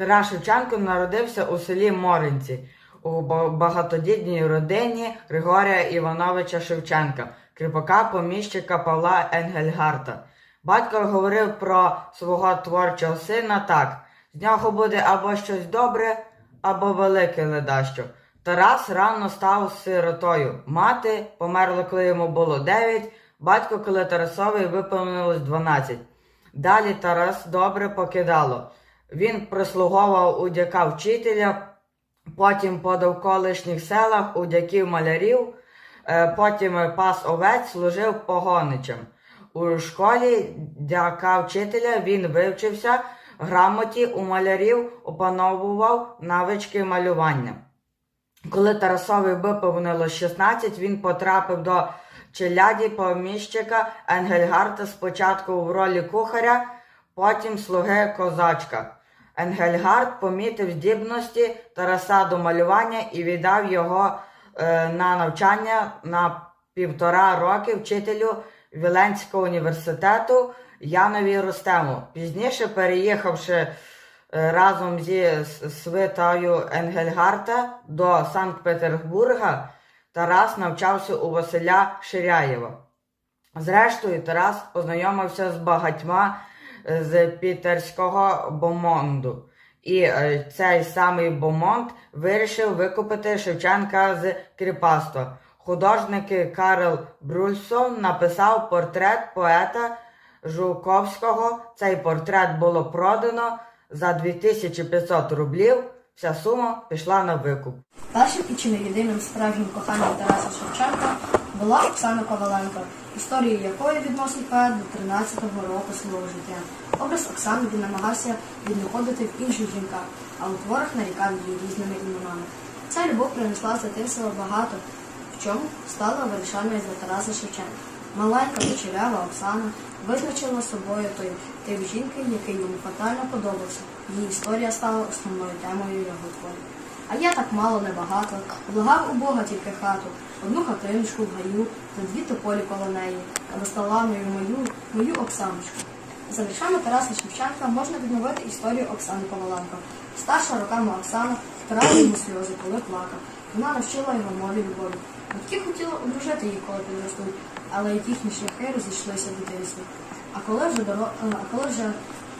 Тарас Шевченко народився у селі Моринці у багатодітній родині Григорія Івановича Шевченка, кріпака поміщика Павла Енгельгарта. Батько говорив про свого творчого сина так: з нього буде або щось добре, або велике ледащо. Тарас рано став сиротою. Мати померла, коли йому було 9, батько, коли Тарасові виповнилось 12. Далі Тарас добре покидало. Він прислуговував у дяка вчителя, потім по довколишніх селах у дяків малярів, е, потім пас овець служив погоничем. У школі дяка вчителя він вивчився грамоті у малярів, опановував навички малювання. Коли Тарасові виповнило 16, він потрапив до челяді поміщика Енгельгарта спочатку в ролі кухаря, потім слуги козачка. Енгельгард помітив здібності Тараса до малювання і віддав його е, на навчання на півтора роки вчителю Віленського університету Янові Рустему. Пізніше, переїхавши е, разом зі свитою Енгельгарта до Санкт-Петербурга, Тарас навчався у Василя Ширяєва. Зрештою, Тарас познайомився з багатьма з пітерського бомонду. І е, цей самий бомонд вирішив викупити Шевченка з кріпацтва. Художник Карл Брульсон написав портрет поета Жуковського. Цей портрет було продано за 2500 рублів. Вся сума пішла на викуп. Першим і чи не єдиним справжнім коханням Тараса Шевченка була Оксана Коваленко, історію якої поет до 13-го року свого життя. Образ Оксани він намагався віднаходити в інших жінках, а у творах нарікав її різними іменами. Ця любов принесла з дитинства багато, в чому стала вирішальною для Тараса Шевченка. Маленька дочерява Оксана визначила собою той тип жінки, який йому фатально подобався. Її історія стала основною темою його творів. А я так мало небагато, благав у Бога тільки хату, одну хатиночку в гаю, та дві тополі коло неї, та доставаною мою, мою Оксаночку. За віршами Тараса Шевченка можна відновити історію Оксани Коваленко. Старша роками Оксана втирала йому сльози, коли плакав. Вона навчила його мові любові. Батьки хотіли одружити її, коли підростуть, але їхні шляхи розійшлися в дитинстві. А коли вже доро... е, а коли вже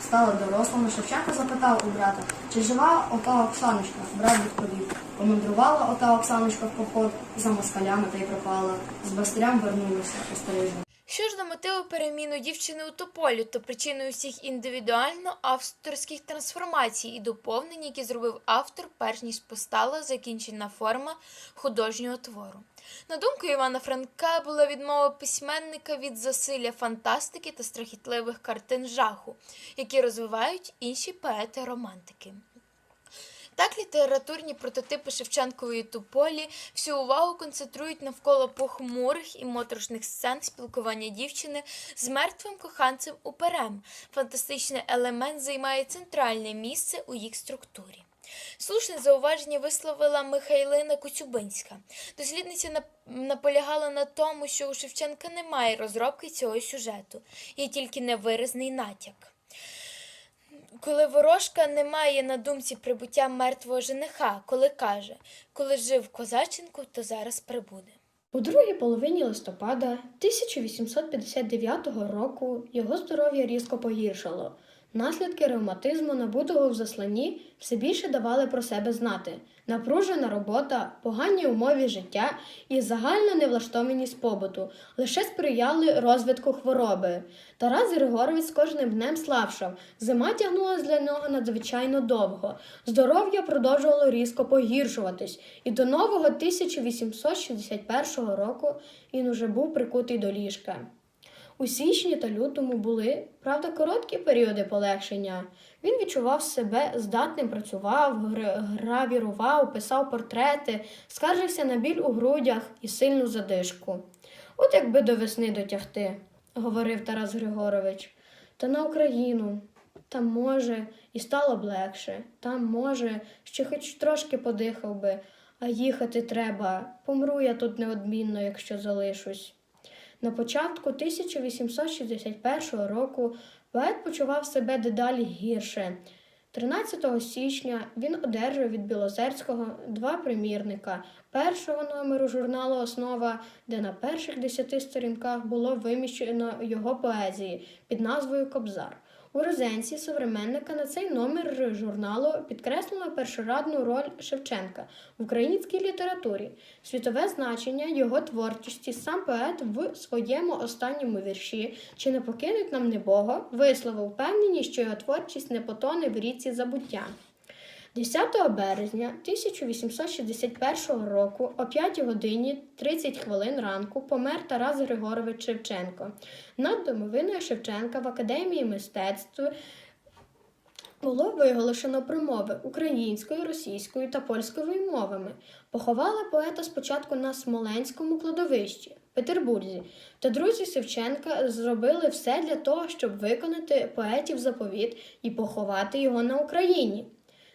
стала дорослими, Шевченко запитав у брата, чи жива ота Оксаночка? Брат відповів. Помандрувала ота Оксаночка в поход за москалями та й пропала. З бастирям вернулася остережно. Що ж до мотиву переміну дівчини у тополю, то причиною всіх індивідуально авторських трансформацій і доповнень, які зробив автор, перш ніж постала закінчена форма художнього твору. На думку Івана Франка була відмова письменника від засилля фантастики та страхітливих картин жаху, які розвивають інші поети-романтики. Так літературні прототипи Шевченкової тополі всю увагу концентрують навколо похмурих і моторошних сцен спілкування дівчини з мертвим коханцем уперем. Фантастичний елемент займає центральне місце у їх структурі. Слушне зауваження висловила Михайлина Коцюбинська. Дослідниця наполягала на тому, що у Шевченка немає розробки цього сюжету, є тільки невиразний натяк. Коли ворожка не має на думці прибуття мертвого жениха, коли каже, коли жив Козаченко, то зараз прибуде. У другій половині листопада 1859 року його здоров'я різко погіршало. Наслідки ревматизму, набутого в засланні, все більше давали про себе знати. Напружена робота, погані умови життя і загальна невлаштованість побуту лише сприяли розвитку хвороби. Тарас Григорович з кожним днем слабшав. Зима тягнулася для нього надзвичайно довго. Здоров'я продовжувало різко погіршуватись, і до нового 1861 року він уже був прикутий до ліжка. У січні та лютому були, правда, короткі періоди полегшення. Він відчував себе здатним, працював, гравірував, писав портрети, скаржився на біль у грудях і сильну задишку. От якби до весни дотягти, говорив Тарас Григорович. Та на Україну. Там може, і стало б легше. Там може, ще хоч трошки подихав би, а їхати треба. Помру я тут неодмінно, якщо залишусь. На початку 1861 року поет почував себе дедалі гірше. 13 січня він одержав від Білозерського два примірника першого номеру журналу Основа, де на перших десяти сторінках було виміщено його поезії під назвою Кобзар. У Розенці современника на цей номер журналу підкреслено першорадну роль Шевченка в українській літературі, світове значення його творчості. Сам поет в своєму останньому вірші Чи не покинуть нам небого висловив впевненість, що його творчість не потоне в ріці забуття. 10 березня 1861 року о 5 годині 30 хвилин ранку помер Тарас Григорович Шевченко. Над домовиною Шевченка в Академії мистецтв було виголошено промови українською, російською та польською мовами. Поховали поета спочатку на Смоленському кладовищі Петербурзі, та друзі Шевченка зробили все для того, щоб виконати поетів заповіт і поховати його на Україні.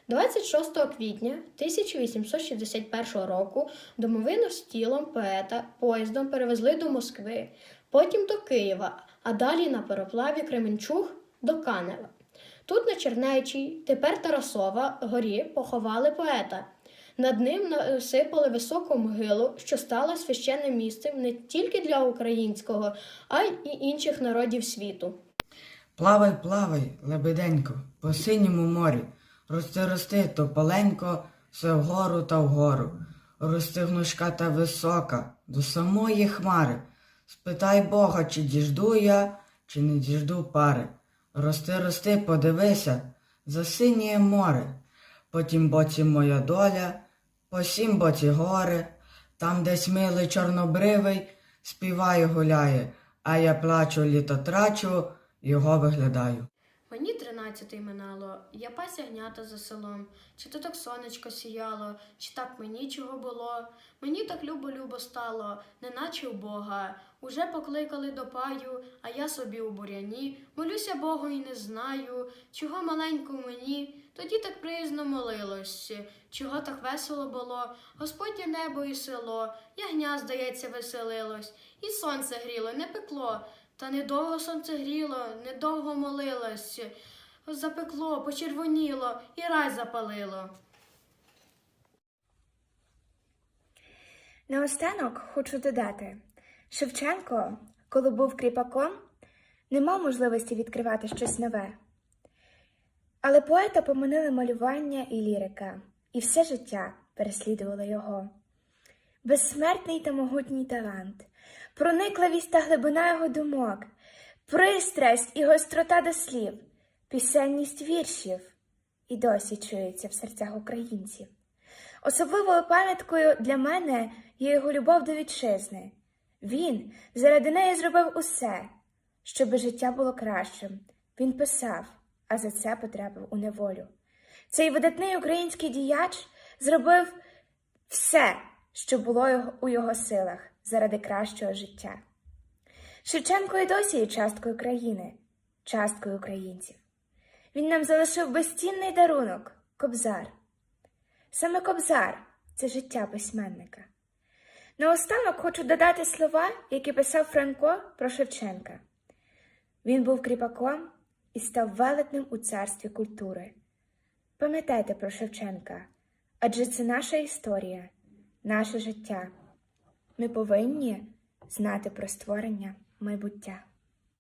26 квітня 1861 року домовину з тілом поета поїздом перевезли до Москви, потім до Києва, а далі на пароплаві Кременчуг до Канева. Тут на Чернечій, тепер Тарасова, горі поховали поета. Над ним насипали високу могилу, що стала священним місцем не тільки для українського, а й інших народів світу. Плавай, плавай, лебеденько, по синьому морі. Рости, рости, тополенько, все вгору та вгору. Рости гнучка та висока, до самої хмари. Спитай Бога, чи діжду я, чи не діжду пари. Рости, рости, подивися, за синє море. По тім боці моя доля, по сім боці гори, там десь милий чорнобривий співає гуляє, а я плачу, літо трачу, його виглядаю. Мені тринадцятий минало, я пас ягнята за селом, чи то так сонечко сіяло, чи так мені чого було. Мені так любо-любо стало, неначе у Бога. Уже покликали до паю, а я собі у буряні. Молюся Богу і не знаю, чого маленько мені. Тоді так приязно молилось, чого так весело було. Господнє небо і село, ягня, здається, веселилось, і сонце гріло, не пекло. Та недовго сонце гріло, недовго молилось, запекло, почервоніло і рай запалило. Наостанок хочу додати, Шевченко, коли був кріпаком, не мав можливості відкривати щось нове. Але поета поманили малювання і лірика, і все життя переслідувало його. Безсмертний та могутній талант, проникливість та глибина його думок, пристрасть і гострота до слів, пісенність віршів і досі чуються в серцях українців. Особливою пам'яткою для мене є його любов до вітчизни. Він заради неї зробив усе, щоб життя було кращим. Він писав, а за це потрапив у неволю. Цей видатний український діяч зробив все, що було у його силах заради кращого життя. Шевченко і досі є часткою країни, часткою українців. Він нам залишив безцінний дарунок кобзар. Саме кобзар це життя письменника. Наостанок хочу додати слова, які писав Франко про Шевченка. Він був кріпаком і став велетним у царстві культури. Пам'ятайте про Шевченка, адже це наша історія, наше життя. Ми повинні знати про створення майбуття.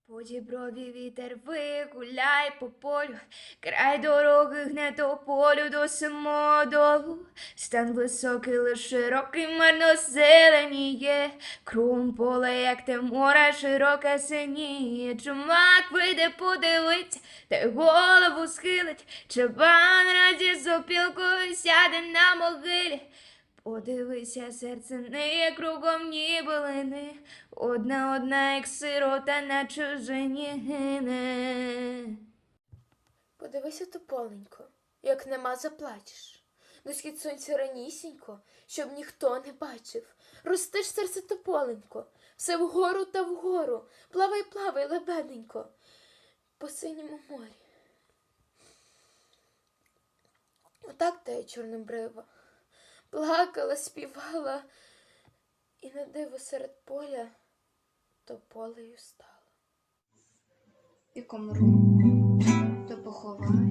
По діброві вітер вигуляй по полю, край дороги гне до полю до самодолу. Стан високий, лиш широкий, марно зеленіє, Кругом поле, як те море, широке синіє. Чумак вийде подивиться, та й голову схилить. Чабан раді з опілкою сяде на могилі. Подивися, серце не є кругом ні билини, одна одна, як сирота на чужині гине. Подивися тополенько, як нема заплачеш. На схід сонця ранісінько, щоб ніхто не бачив. Рости ж серце тополенько, все вгору та вгору, плавай, плавай, лебеденько, по синьому морі. Отак та й чорнобрива. Плакала, співала, і на диво серед поля то полею стала. І комру, то поховай,